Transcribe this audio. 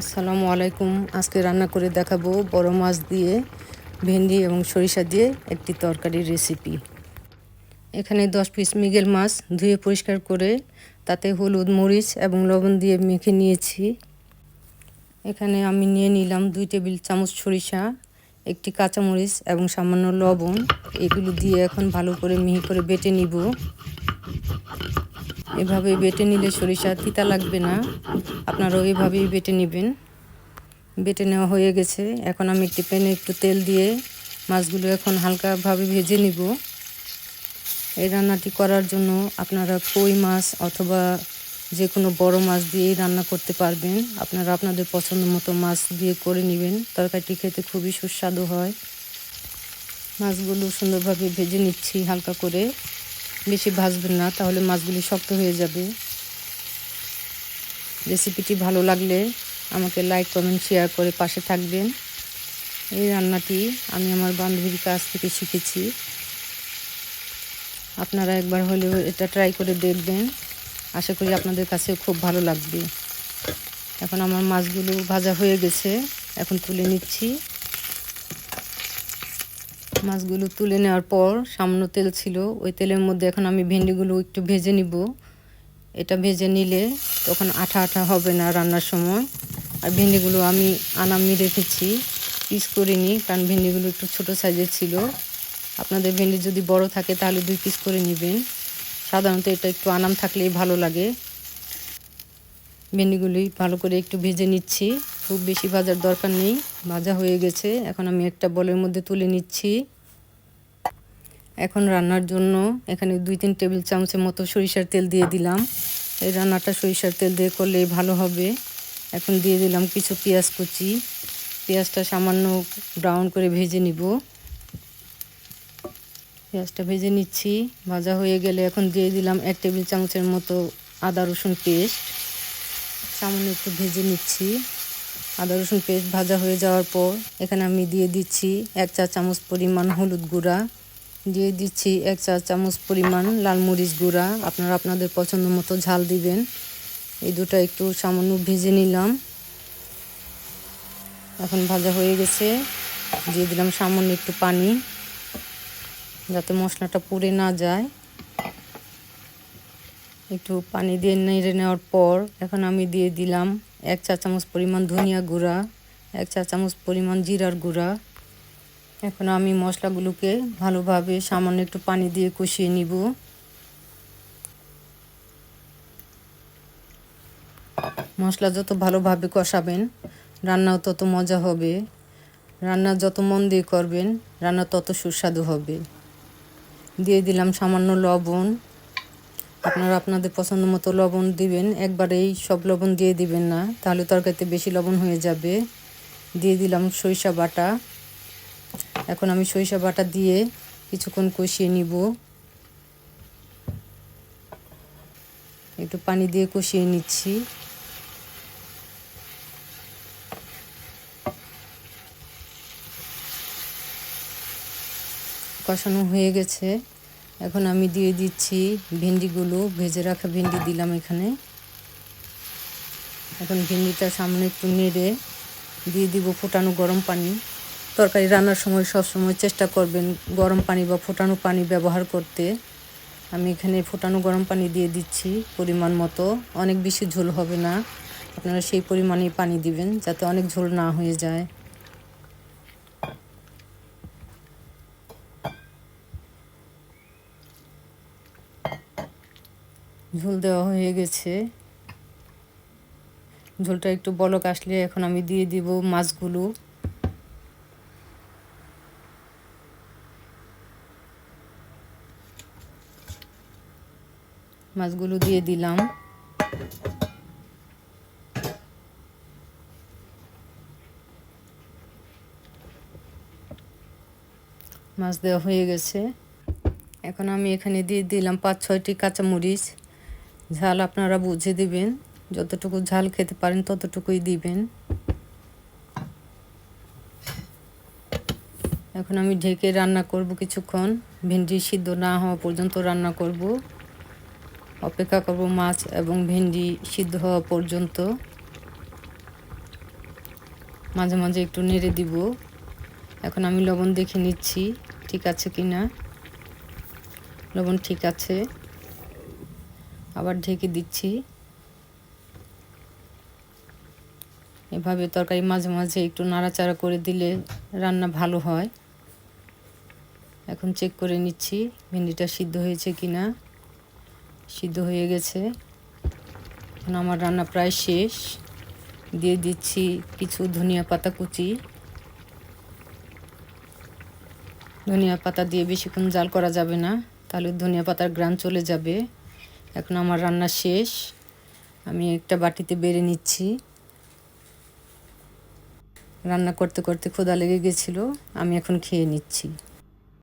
আসসালামু আলাইকুম। আজকে রান্না করে দেখাবো বড় মাছ দিয়ে, ভেন্ডি এবং সরিষা দিয়ে একটি তরকারির রেসিপি। এখানে দশ পিস মৃগেল মাছ ধুয়ে পরিষ্কার করে তাতে হলুদ, মরিচ এবং লবণ দিয়ে মেখে নিয়েছি। এখানে আমি নিয়ে নিলাম দুই টেবিল চামচ সরিষা, একটি কাঁচামরিচ এবং সামান্য লবণ। এগুলো দিয়ে এখন ভালো করে মিহি করে বেটে নিব। এভাবে বেটে নিলে সরিষা তিতা লাগবে না। আপনারাও এভাবেই বেটে নেবেন। বেটে নেওয়া হয়ে গেছে। এখন আমি একটি প্যানে একটু তেল দিয়ে মাছগুলো এখন হালকাভাবে ভেজে নিব। এই রান্নাটি করার জন্য আপনারা কই মাছ অথবা যে কোনো বড় মাছ দিয়েই রান্না করতে পারবেন। আপনারা আপনাদের পছন্দ মতো মাছ দিয়ে করে নেবেন। তরকারিটি খেতে খুবই সুস্বাদু হয়। মাছগুলো সুন্দরভাবে ভেজে নিচ্ছি হালকা করে। বেশি ভাজবেন না, তাহলে মাছগুলি শক্ত হয়ে যাবে। রেসিপিটি ভালো লাগলে আমাকে লাইক কমেন্ট শেয়ার করে পাশে থাকবেন। এই রান্নাটি আমি আমার বান্ধবীর কাছ থেকে শিখেছি। আপনারা একবার হলেও এটা ট্রাই করে দেখবেন। আশা করি আপনাদের কাছেও খুব ভালো লাগবে। এখন আমার মাছগুলো ভাজা হয়ে গেছে, এখন তুলে নিচ্ছি। মাছগুলো তুলে নেওয়ার পর সামান্য তেল ছিল, ওই তেলের মধ্যে এখন আমি ভেন্ডিগুলো একটু ভেজে নিব। এটা ভেজে নিলে তখন আঠা আঠা হবে না রান্নার সময়। আর ভেন্ডিগুলো আমি আনামি রেখেছি, পিস করিনি কারণ ভেন্ডিগুলো একটু ছোট সাইজের ছিল। আপনাদের ভেন্ডি যদি বড় থাকে তাহলে দুই পিস করে নেবেন। সাধারণত এটা একটু আনাম থাকলেই ভালো লাগে। ভেন্ডিগুলি ভালো করে একটু ভেজে নিচ্ছি, খুব বেশি ভাজার দরকার নেই। ভাজা হয়ে গেছে, এখন আমি একটা বলের মধ্যে তুলে নিচ্ছি। এখন রান্নার জন্য এখানে দুই তিন টেবিল চামচের মতো সরিষার তেল দিয়ে দিলাম। এই রান্নাটা সরিষার তেল দিয়ে করলেই ভালো হবে। এখন দিয়ে দিলাম কিছু পেঁয়াজ কুচি। পেঁয়াজটা সামান্য ব্রাউন করে ভেজে নিব। পেঁয়াজটা ভেজে নিচ্ছি। ভাজা হয়ে গেলে এখন দিয়ে দিলাম এক টেবিল চামচের মতো আদা রসুন পেস্ট। সামান্য একটু ভেজে নিচ্ছি। আদা রসুন পেস্ট ভাজা হয়ে যাওয়ার পর এখানে আমি দিয়ে দিচ্ছি এক চা চামচ পরিমাণ হলুদ গুঁড়া। দিয়ে দিচ্ছি এক চা চামচ পরিমাণ লাল মরিচ গুঁড়া। আপনারা আপনাদের পছন্দ মতো ঝাল দিবেন। এই দুটো একটু সামান্য ভেজে নিলাম। এখন ভাজা হয়ে গেছে। দিয়ে দিলাম সামান্য একটু পানি, যাতে মশলাটা পুড়ে না যায়। একটু পানি দিয়ে নেড়ে নেওয়ার পর এখন আমি দিয়ে দিলাম এক চা চামচ পরিমাণ ধনিয়া গুঁড়া, এক চা চামচ পরিমাণ জিরার গুঁড়া। এখন আমি মশলাগুলোকে ভালোভাবে সামান্য একটু পানি দিয়ে কষিয়ে নিব। মশলা যত ভালোভাবে কষাবেন, রান্নাও তত মজা হবে। রান্না যত মন দিয়ে করবেন, রান্না তত সুস্বাদু হবে। দিয়ে দিলাম সামান্য লবণ। আপনারা আপনাদের পছন্দ মতো লবণ দিবেন, একবারেই সব লবণ দিয়ে দিবেন না, তাহলে তরকারিতে বেশি লবণ হয়ে যাবে। দিয়ে দিলাম সরিষা বাটা। এখন আমি সরিষা বাটা দিয়ে কিছুক্ষণ কষিয়ে নিব। একটু পানি দিয়ে কষিয়ে নিচ্ছি। কষানো হয়ে গেছে। এখন আমি দিয়ে দিচ্ছি ভেন্ডিগুলো, ভেজে রাখা ভেন্ডি দিলাম এখানে। এখন ভেন্ডিটা সামনে একটু নেড়ে দিয়ে দিব ফোটানো গরম পানি। তরকারি রান্নার সময় সব সময় চেষ্টা করবেন গরম পানি বা ফোটানো পানি ব্যবহার করতে। আমি এখানে ফোটানো গরম পানি দিয়ে দিচ্ছি পরিমাণ মতো। অনেক বেশি ঝোল হবে না। আপনারা সেই পরিমাণেই পানি দিবেন যাতে অনেক ঝোল না হয়ে যায়। ঝোল দেওয়া হয়ে গেছে। ঝোলটা একটু বলক আসলে এখন আমি দিয়ে দিব মাছগুলো। মাছগুলো দিয়ে দিলাম। মাছ দেওয়া হয়ে গেছে। এখন আমি এখানে দিয়ে দিলাম পাঁচ, ছয়টি কাঁচামরিচ। ঝাল আপনারা বুঝে দিবেন। যতটুকু ঝাল খেতে পারেন ততটুকুই দিবেন। এখন আমি ঢেকে রান্না করব কিছুক্ষণ। ভেন্ডি সিদ্ধ না হওয়া পর্যন্ত রান্না করব। অপেক্ষা করব মাছ এবং ভেন্ডি সিদ্ধ হওয়া পর্যন্ত। মাঝে মাঝে একটু নেড়ে দিব। এখন আমি লবণ দেখে নিচ্ছি, ঠিক আছে কি না লবণ ঠিক আছে। আবার ঢেকে দিচ্ছি। এভাবে তরকারি মাঝে মাঝে একটু নাড়াচাড়া করে দিলে রান্না ভালো হয়। এখন চেক করে নিচ্ছি ভেন্ডিটা সিদ্ধ হয়েছে কি না সিদ্ধ হয়ে গেছে। এখন আমার রান্না প্রায় শেষ। দিয়ে দিচ্ছি কিছু ধনিয়া পাতা কুচি। ধনিয়া পাতা দিয়ে বেশিক্ষণ জাল করা যাবে না, তাহলে ধনিয়া পাতার গ্রান চলে যাবে। এখন আমার রান্না শেষ। আমি একটা বাটিতে বেড়ে নিচ্ছি। রান্না করতে করতে ক্ষুধা লেগে গেছিল, আমি এখন খেয়ে নিচ্ছি।